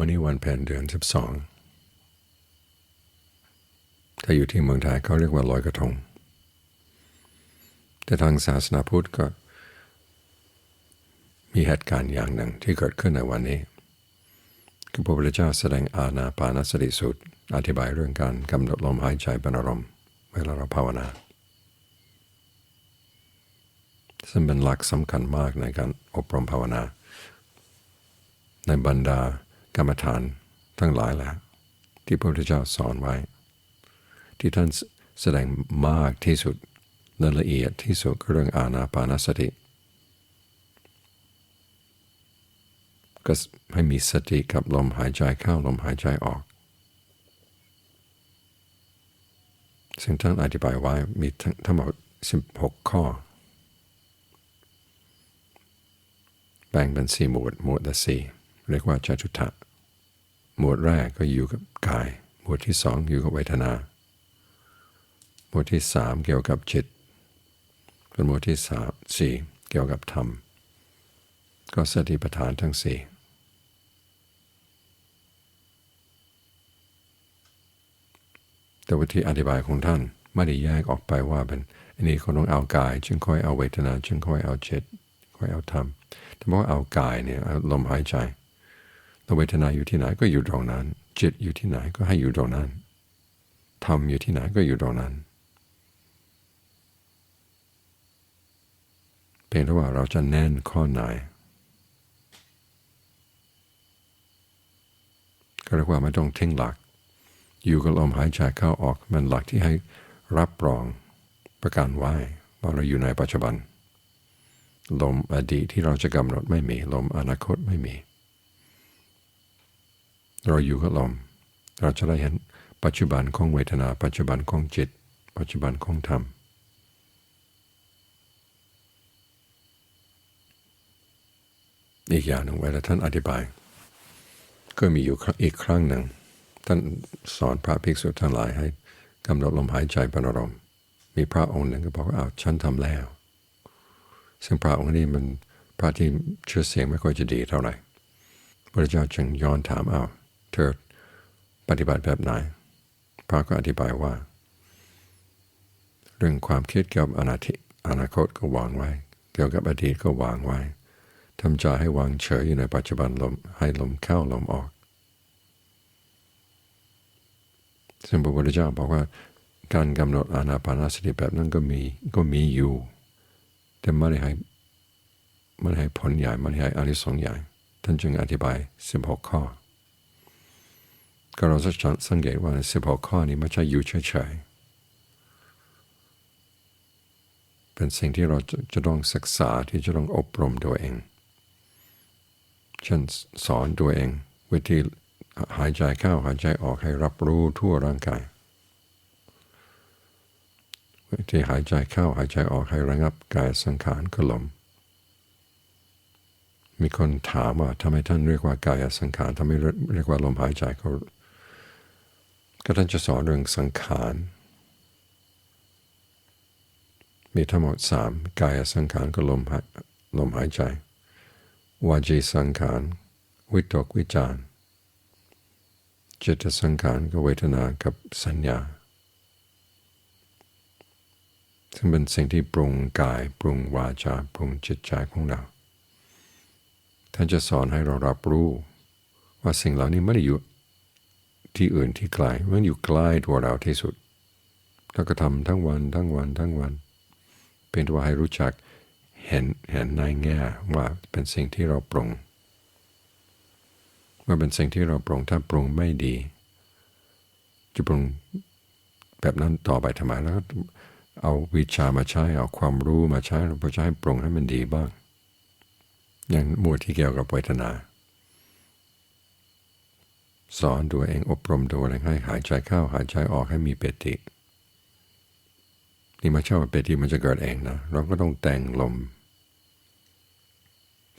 วันนี้วันเพ็ญเดือนสิบสองถ้าอยู่ที่เมืองไทยเขาเรียกว่าลอยกระทง แต่ทางศาสนาพุทธก็ มีเหตุการณ์อย่างหนึ่งที่เกิดขึ้นในวันนี้ คือพระพุทธเจ้าแสดงอาณาปานสติสุตอธิบายเรื่องการกำหนดลมหายใจเป็นอารมณ์เวลาเราภาวนาซึ่งเป็นหลักสำคัญมากในการอบรมภาวนา ในบรรดา กรรมฐานทั้งหลายแหละที่พระพุทธเจ้าสอนไว้ ที่ท่านแสดงมากที่สุดและละเอียดที่สุดเรื่องอาณาปานสติ ก็ให้มีสติกับลมหายใจเข้าลมหายใจออก ซึ่งท่านอธิบายไว้มีทั้งหมด16 ข้อ แบ่งเป็นสี่หมวดหมวดละสี่เรียกว่าจตุทะ หมวดแรกก็อยู่กับกาย หมวดที่สองอยู่กับเวทนา หมวดที่สามเกี่ยวกับจิตเป็นหมวดที่สามสี่เกี่ยวกับธรรม ก็สติปัฏฐานทั้งสี่แต่วิธีอธิบายของท่านไม่ได้แยกออกไปว่าเป็นอันนี้เขาต้องเอากาย จึงค่อยเอาเวทนา จึงค่อยเอาจิตค่อยเอาธรรมแต่ว่าเอากายเนี่ยลมหายใจ เวทนาอยู่ที่ไหนก็อยู่ตรงนั้น จิตอยู่ที่ไหนก็ให้อยู่ตรงนั้นธรรมอยู่ที่ไหนก็อยู่ตรงนั้น เพียงแต่ว่าเราจะแน่นข้อไหน ก็เรียกว่าไม่ต้องทิ้งหลัก อยู่กับลมหายใจเข้าออกมันหลักที่ให้รับรองประการไว้ว่าเราอยู่ในปัจจุบัน ลมอดีตที่เราจะกำหนดไม่มี ลมอนาคตไม่มี เราอยู่กับลม เราจะได้เห็นปัจจุบันของเวทนา ปัจจุบันของจิต ปัจจุบันของธรรมอีกอย่างหนึ่งเวลาท่านอธิบาย ก็มีอยู่อีกครั้งหนึ่ง ท่านสอนพระภิกษุทั้งหลายให้กำหนดลมหายใจป็นอารมณ์มีพระองค์หนึ่งก็บอกว่าอ้าวฉันทำแล้ว ซึ่งพระองค์นี้มันพระที่เชื่อเสียงไม่ค่อยจะดีเท่าไหร่พระเจ้าจึงย้อนถามอ้าว เธอปฏิบัติแบบไหน พระก็อธิบายว่า เรื่องความคิดเกี่ยวกับอนาคตอนาคตก็วางไว้ เกี่ยวกับอดีตก็วางไว้ทำใจให้วางเฉยอยู่ในปัจจุบันลมให้ลมเข้าลมออกซึ่งพระพุทธเจ้าบอกว่าการกำหนดอานาปานสติแบบนั้นก็มีก็มีอยู่ แต่ไม่ได้ให้ไม่ได้ให้ผลใหญ่ไม่ได้ให้อานิสงใหญ่ ท่านจึงอธิบาย 16 ข้อ ก็เราจะสังเกตว่า16ข้อนี้ไม่ใช่อยู่เฉยๆ เป็นสิ่งที่เราจะต้องศึกษาที่จะต้องอบรมตัวเองเช่นสอนตัวเอง วิธีหายใจเข้าหายใจออกให้รับรู้ทั่วร่างกาย วิธีหายใจเข้าหายใจออกให้ระงับกายสังขารกลมมีคนถามว่าทำไมท่านเรียกว่ากายสังขารทำไมเรียกว่าลมหายใจก็ ก็ท่านจะสอนเรื่องสังขาร มีทั้งหมดสามกายสังขารก็ลมลมหายใจ วาจีสังขาร วิตกวิจารจิตสังขารกับเวทนากับสัญญา ซึ่งเป็นสิ่งที่ปรุงกายปรุงวาจาปรุงจิตใจของเรา ท่านจะสอนให้เรารับรู้ว่าสิ่งเหล่านี้ไม่ได้อยู่ ที่อื่นที่ไกลมันอยู่ใกล้ตัวเราที่สุดเราก็ทำทั้งวันทั้งวันทั้งวัน เป็นตัวให้รู้จักเห็นเห็นในแง่ว่าเป็นสิ่งที่เราปรุงว่าเป็นสิ่งที่เราปรุงถ้าปรุงไม่ดี จะปรุงแบบนั้นต่อไปทำไมแล้ว เอาวิชามาใช้เอาความรู้มาใช้เราจะให้ปรุงให้มันดีบ้าง อย่างหมวดที่เกี่ยวกับเวทนา สอนตัวเองอบรมตัวเองให้หายใจเข้าหายใจออกให้มีเปตินี่มาเช่าเปติมันจะเกิดเองนะเราก็ต้องแต่งลม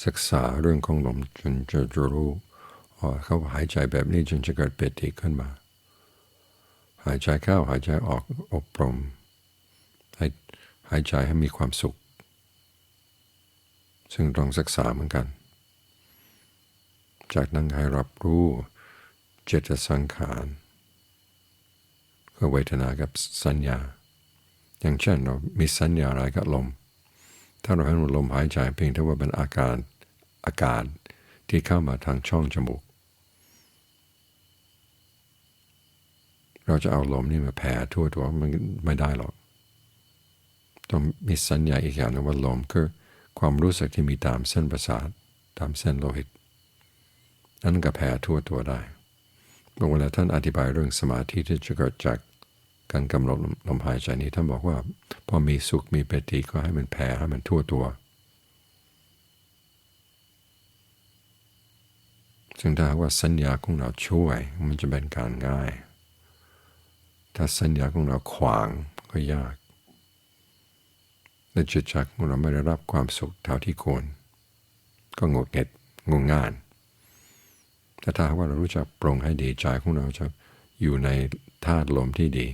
ศึกษาเรื่องของลมจนจะจะรู้เขาหายใจแบบนี้จนจะเกิดเปติขึ้นมา หายใจเข้าหายใจออกอบรมให้หายใจให้มีความสุข ซึ่งต้องศึกษาเหมือนกัน จากนั้นให้รับรู้ เจตสังขารก็เวทนากับสัญญา อย่างเช่นเรามีสัญญาอะไรกับลม ถ้าเราเห็นว่าลมหายใจเพียงแต่ว่าเป็นอาการอากาศที่เข้ามาทางช่องจมูก เราจะเอาลมนี่มาแผ่ทั่วตัวมันไม่ได้หรอก ต้องมีสัญญาอีกอย่างนึงว่าลมคือความรู้สึกที่มีตามเส้นประสาทตามเส้นโลหิต นั้นก็แผ่ทั่วตัวได้ เมื่อเวลาท่านอธิบายเรื่องสมาธิที่จะเกิดจากการกำหนดลมหายใจนี้ท่านบอกว่า พอมีสุขมีเปติก็ให้มันแผ่ให้มันทั่วตัว ซึ่งถ้าว่าสัญญาของเราช่วยมันจะเป็นการง่าย ถ้าสัญญาของเราขวางก็ยากและจิตใจของเราไม่ได้รับความสุขเท่าที่ควร ก็งดเงียงงงาน แต่ถ้าว่าเรารู้จักปรงให้ดีใจของเราจะอยู่ในธาตุลมที่ดี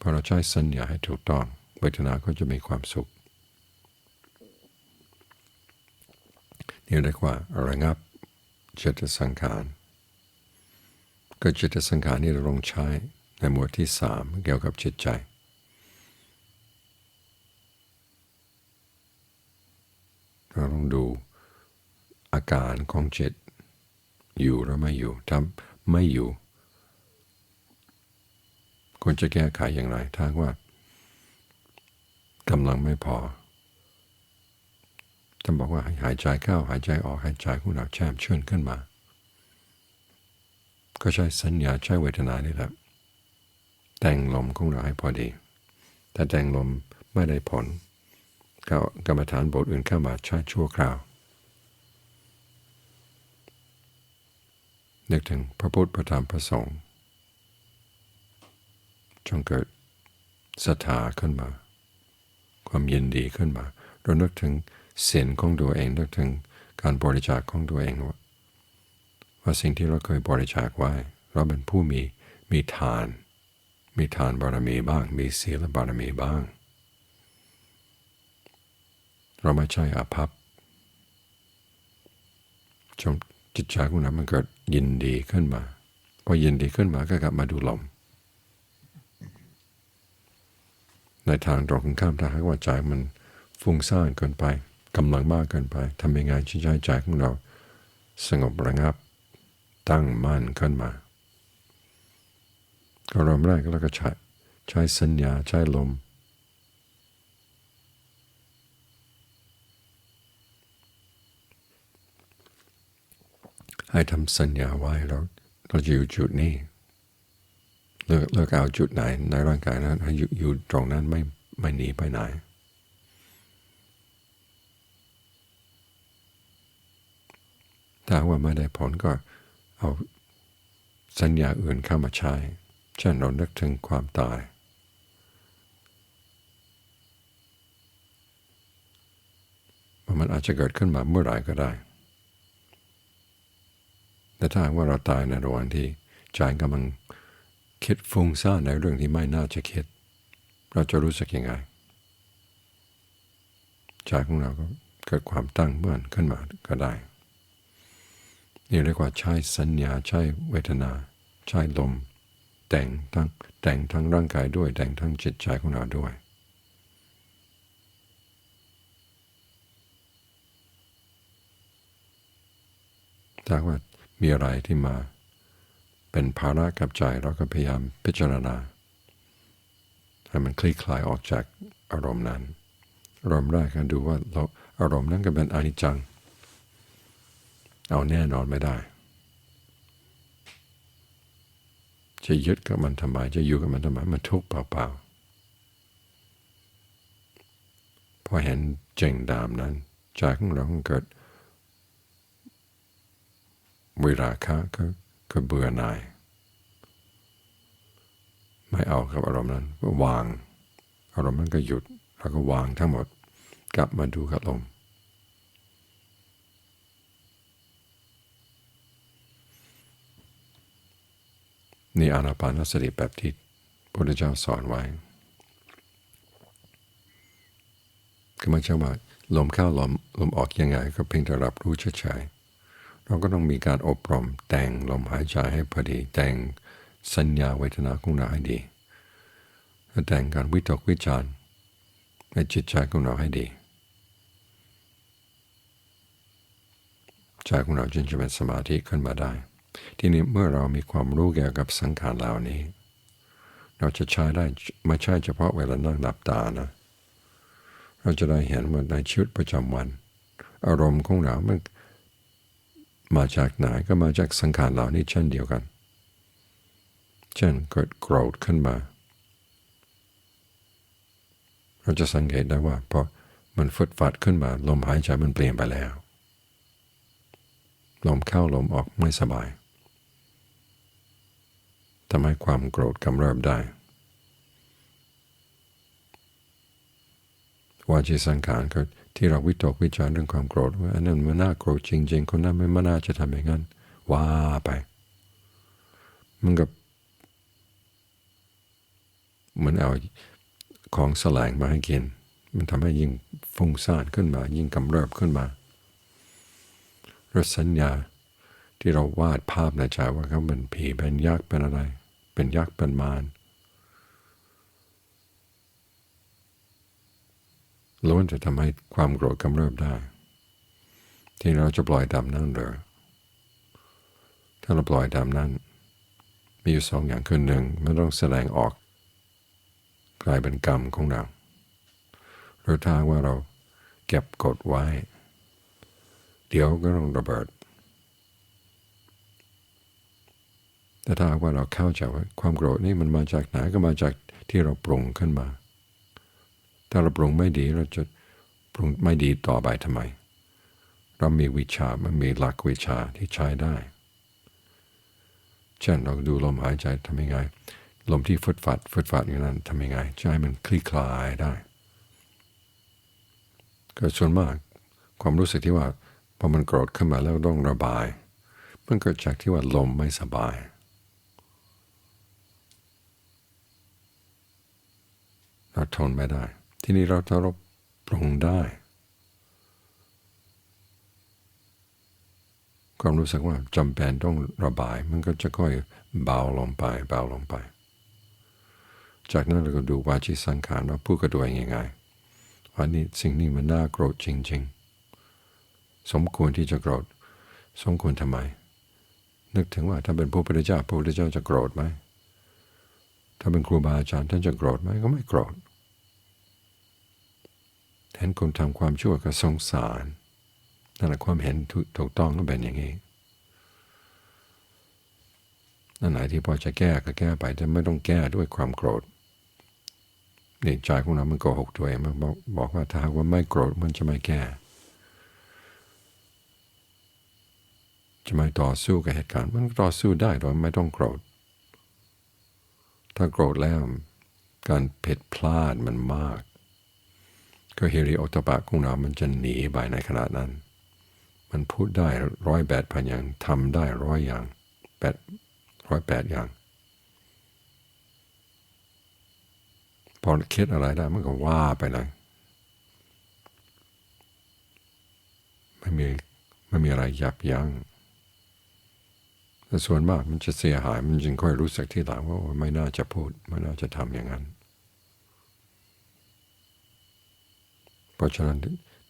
พอเราใช้สัญญาให้ถูกต้องเวทนาก็จะมีความสุขนี่เรียกว่าระงับเจตสังขารก็จิตสังขารนี่เราลงใช้ในหมวดที่สามเกี่ยวกับจิตใจ เราลองดู อาการของจิต อยู่หรือไม่อยู่ถ้าไม่อยู่ควรจะแก้ไขอย่างไรถ้าว่ากำลังไม่พอท่านบอกว่าหายใจเข้าหายใจออกหายใจของเราแช่มชื่นขึ้นมา ก็ใช้สัญญาใช้เวทนานี่แหละแต่งลมของเราให้พอดี แต่แต่งลมไม่ได้ผลก็กรรมฐานบทอื่นเข้ามาใช้ชั่วคราว นึกถึงพระพุทธพระธรรมพระสงฆ์จงเกิดศรัทธาขึ้นมา ความยินดีขึ้นมาเรานึกถึงเสียนของตัวเองนึกถึงการบริจาคของตัวเองว่าว่าสิ่งที่เราเคยบริจาคไว้ เราเป็นผู้มีมีทาน มีทานบารมีบ้าง มีศีลบารมีบ้าง เราไม่ใช่อาภัพจง จิตใจของเรามันเกิดยินดีขึ้นมา พอยินดีขึ้นมาก็กลับมาดูลม ในทางตรงข้ามถ้าหากว่าใจมันฟุ้งซ่านเกินไปกำลังมากเกินไปทำยังไงที่ใจใจของเรา สงบระงับ ตั้งมั่นขึ้นมา ก็เริ่มแรกเราก็ใช้ใช้สัญญาใช้ลม ให้ทำสัญญาไว้เราเราอยู่จุดนี้เลือกเลือกเอาจุดไหนในร่างกายนั้นให้อยู่อยู่ตรงนั้นไม่ไม่หนีไปไหน ถ้าว่าไม่ได้ผลก็เอาสัญญาอื่นเข้ามาใช้เช่นเรานึกถึงความตาย มันอาจจะเกิดขึ้นมาเมื่อไหร่ก็ได้ แต่ถ้าว่าเราตายในระหว่างที่ใจกำลังคิดฟุ้งซ่านในเรื่องที่ไม่น่าจะคิด เราจะรู้สึกยังไงใจของเราก็เกิดความตั้งมั่นขึ้นมาก็ได้ นี่เรียกว่าใช้สัญญาใช้เวทนา ใช้ลม แต่งทั้งแต่งทั้งร่างกายด้วย แต่งทั้งจิตใจของเราด้วยถ้าว่า มีอะไรที่มา เป็นภาระกับใจเราก็พยายามพิจารณาให้มันคลี่คลายออกจากอารมณ์นั้น อารมณ์แรกก็ดูว่าเราอารมณ์นั้นก็เป็นอนิจจัง เอาแน่นอนไม่ได้ จะยึดกับมันทำไมจะอยู่กับมันทำไมมันทุกข์เปล่าๆพอเห็นเจงดามนั้นใจของเราเกิด วิราคะก็ก็เบื่อหน่าย ไม่เอากับอารมณ์นั้นก็วาง อารมณ์นั้นก็หยุดแล้วก็วางทั้งหมดกลับมาดูกับลมนี่อานาปานสติแบบที่พระพุทธเจ้าสอนไว้ก็ม่ใช่ว่าลมเข้าลมลมออกยังไง ก็เพียงแต่รับรู้เฉยๆ เราก็ต้องมีการอบรมแต่งลมหายใจให้พอดี แต่งสัญญาเวทนาของเราให้ดีแแต่งการวิตกวิจารในจิตใจของเราให้ดีใจของเราจึงจะเป็นสมาธิขึ้นมาได้ ทีนี้เมื่อเรามีความรู้เกี่ยวกับสังขารเหล่านี้ เราจะใช้ได้ไม่ใช่เฉพาะเวลานั่งหลับตานะ เราจะได้เห็นว่าในชีวิตประจำวัน อารมณ์ของเรามัน มาจากไหนก็มาจากสังขารเหล่านี้เช่นเดียวกัน เช่นเกิดโกรธขึ้นมา เราจะสังเกตได้ว่าพอมันฟึดฟัดขึ้นมา ลมหายใจมันเปลี่ยนไปแล้ว ลมเข้าลมออกไม่สบายทำให้ความโกรธกำเริบได้ วาจีสังขารก็ที่เราวิตกวิจารเรื่องความโกรธว่าอันนั้นมันน่าโกรธจริง ๆ คนนั้นไม่น่าจะทำอย่างนั้นว่าไป มันกับเหมือนเอาของแสลงมาให้กิน มันทำให้ยิ่งฟุ้งซ่านขึ้นมา ยิ่งกำเริบขึ้นมารสสัญญาที่เราวาดภาพในใจว่าเขาเป็นผีเป็นยักษ์เป็นอะไร เป็นยักษ์เป็นมาร ล้วนจะทำให้ความโกรธกำเริบได้ ที่เราจะปล่อยตามนั้นหรือถ้าเราปล่อยตามนั้น มีอยู่สองอย่างคือหนึ่งมันต้องแสดงออก กลายเป็นกรรมของเราหรือถ้าว่าเราเก็บกดไว้ เดี๋ยวก็ต้องระเบิด แต่ถ้าว่าเราเข้าใจว่าความโกรธนี่มันมาจากไหนก็มาจากที่เราปรุงขึ้นมา ถ้าเราปรุงไม่ดีเราจะปรุงไม่ดีต่อไปทำไม เรามีวิชามันมีหลักวิชาที่ใช้ได้เช่นเราดูลมหายใจทำยังไง ลมที่ฟึดฟัดฟึดฟัดอย่างนั้นทำยังไงใจมันคลี่คลายได้ ก็ส่วนมากความรู้สึกที่ว่าพอมันโกรธขึ้นมาแล้วต้องระบาย มันเกิดจากที่ว่าลมไม่สบายเราทนไม่ได้ ที่นี้เราจะรบปรุงได้ ความรู้สึกว่าจำเป็นต้องระบาย มันก็จะค่อยเบาลงไปเบาลงไป จากนั้นเราก็ดูวาจิสังขารว่าพูดกับตัวเองยังไงว่านี่สิ่งนี้มันน่าโกรธจริง ๆ สมควรที่จะโกรธ สมควรทำไม นึกถึงว่าถ้าเป็นพระพุทธเจ้าพระพุทธเจ้าจะโกรธไหมถ้าเป็นครูบาอาจารย์ท่านจะโกรธไหมก็ไม่โกรธ เห็นคนทำความชั่วก็สงสารนั่นแหละความเห็นถูกต้องก็เป็นอย่างนี้นั่นไหนที่พอจะแก้ก็แก้ไปแต่ไม่ต้องแก้ด้วยความโกรธนี่ใจของเรามันโกหกตัวเองมันบอกว่าถ้าว่าไม่โกรธมันจะไม่แก้ จะไม่ต่อสู้กับเหตุการณ์มันต่อสู้ได้โดยไม่ต้องโกรธ ถ้าโกรธแล้วการผิดพลาดมันมาก ก็เฮริโอตบะของเรามันจะหนีไปในขณะนั้น มันพูดได้ร้อยแปดพันอย่างทำได้ร้อยอย่างแปดร้อยแปดอย่าง พอคิดอะไรได้มันก็ว่าไปเลยไม่มีไม่มีอะไรยับยัง้งแต่ส่วนมากมันจะเสียหายมันจึงค่อยรู้สึกที่หลังว่าไม่น่าจะพูด ไม่น่าจะทำอย่างนั้น เพราะฉะนั้น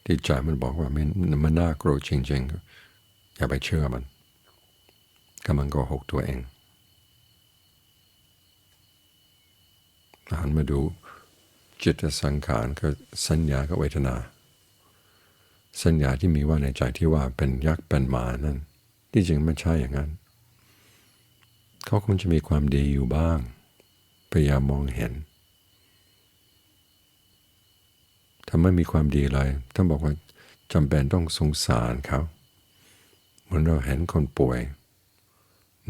ที่ใจมันบอกว่ามันมันน่าโกรธจริง ๆ อย่าไปเชื่อมันก็มันก็หกตัวเองหันมาดูจิตสังขารคือสัญญากับเวทนา สัญญาที่มีว่าในใจที่ว่าเป็นยักษ์เป็นมานั่นที่จริงไม่ใช่อย่างนั้น เขาคงจะมีความดีอยู่บ้าง พยายามมองเห็น ถ้าไม่มีความดีเลยท่านบอกว่าจำเป็นต้องสงสารเขาเหมือนเราเห็นคนป่วย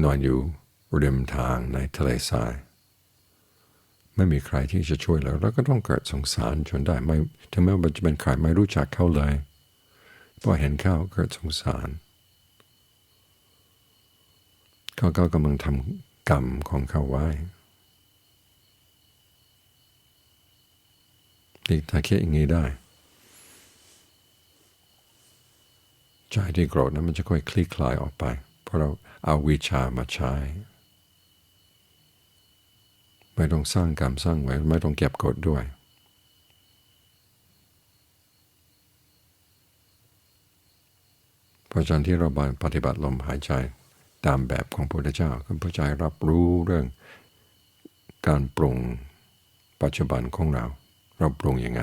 นอนอยู่ริมทางในทะเลทราย ไม่มีใครที่จะช่วยเราเราก็ต้องเกิดสงสารจนได้ไม่ถึงแม้ว่าจะเป็นใครไม่รู้จักเขาเลยพอเห็นเขาเกิดสงสารเขาก็กำลังทำกรรมของเขาไว้ นี่ถ้าคิดอย่างนี้ได้ใจที่โกรธนั้นมันจะค่อยคลี่คลายออกไป เพราะเราเอาวิชามาใช้ ไม่ต้องสร้างกรรมสร้างไว้ไม่ต้องเก็บกดด้วย เพราะฉะนั้นที่เราบานปฏิบัติลมหายใจตามแบบของพระพุทธเจ้าก็เพื่อใจรับรู้เรื่องการปรุงปัจจุบันของเรา เราปรุงยังไง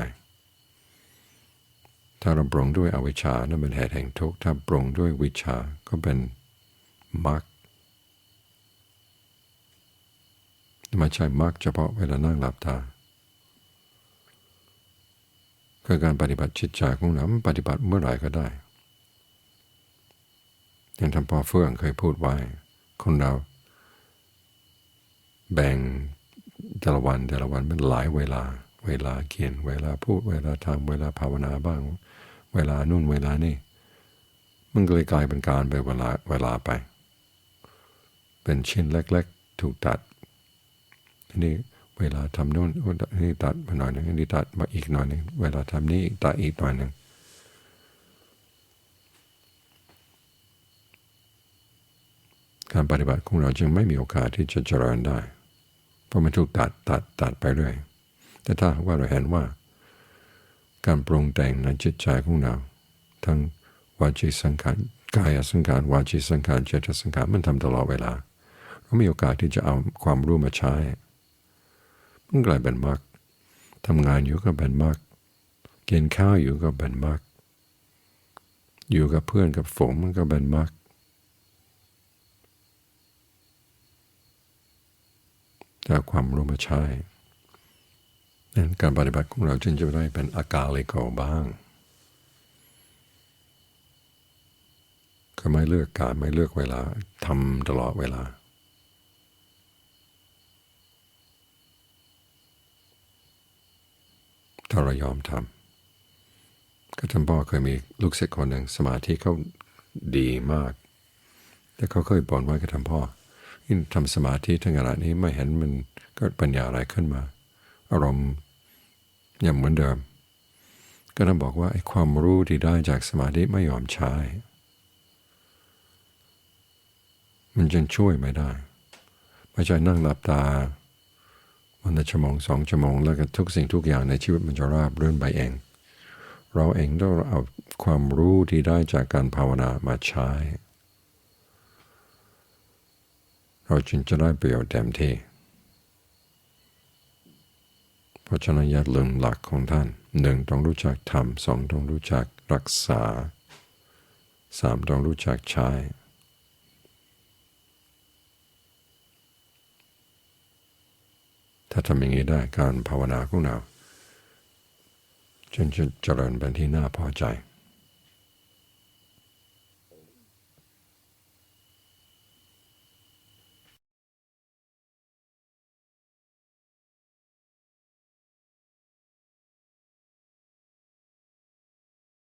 ถ้าเราปรุงด้วยอวิชชานั่นเป็นเหตุแห่งทุกข์ถ้าปรุงด้วยวิชาก็เป็นมรรคไม่ใช่มรรคเฉพาะเวลานั่งหลับตาคือการปฏิบัติจิตใจของเราปฏิบัติเมื่อไหร่ก็ได้อย่างท่านพ่อเฟื่องเคยพูดไว้ คนเรา แบ่งแต่ละวันแต่ละวันเป็นหลายเวลา เวลาเขียน เวลาพูด เวลาทำเวลาภาวนาบ้าง เวลานู่นเวลานี่ มันก็เลยกลายเป็นการไปเวลาเวลาไป เป็นชิ้นเล็ก ๆ ถูกตัดทีนี้เวลาทำนู่นนี่ตัดมาหน่อยหนึ่งนี่ตัดมาอีกหน่อยหนึ่งเวลาทำนี้ตัดอีกหน่อยหนึ่งการปฏิบัติของเราจึงไม่มีโอกาสที่จะเจริญได้ เพราะมันถูกตัดตัดตัดไปเรื่อย แต่ถ้าว่าเราเห็นว่า การปรุงแต่งในจิตใจของเรา ทั้งวาจีสังขารกายสังขารวาจีสังขารเจตสังขารมันทำตลอดเวลา เรามีโอกาสที่จะเอาความรู้มาใช้ มันกลายเป็นมากทำงานอยู่ก็เป็นมากกินข้าวอยู่ก็เป็นมากอยู่กับเพื่อนกับฝูงมันก็เป็นมากแต่ความรู้มาใช้ นั้นการปฏิบัติของเราจึงจะได้เป็นอากาลิโกบ้าง ก็ไม่เลือกการไม่เลือกเวลาทำตลอดเวลา ถ้าเรายอมทำก็ท่านพ่อเคยมีลูกศิษย์คนหนึ่งสมาธิเขาดีมาก แต่เขาเคยบ่นไว้กับท่านพ่อทำสมาธิทั้งขณะนี้ไม่เห็นมันเกิดปัญญาอะไรขึ้นมา อารมณ์ยังเหมือนเดิม ก็ต้องบอกว่าไอ้ความรู้ที่ได้จากสมาธิไม่ยอมใช้ มันจึงช่วยไม่ได้ไม่ใช่นั่งหลับตา วันละชั่วโมงสองชั่วโมงแล้วก็ทุกสิ่งทุกอย่างในชีวิตมันจะราบรื่นไปเอง เราเองต้องเอาความรู้ที่ได้จากการภาวนามาใช้ เราจึงจะได้ประโยชน์เต็มที่เพ ราะฉะนั้นอย่าลืมหลักของท่านหนึ่งต้องรู้จักทำสองต้องรู้จักรักษาสามต้องรู้จักใช้ถ้าทำอย่างนี้ได้การภาวนาของเราจนจะเจริญเป็นที่น่าพอใจ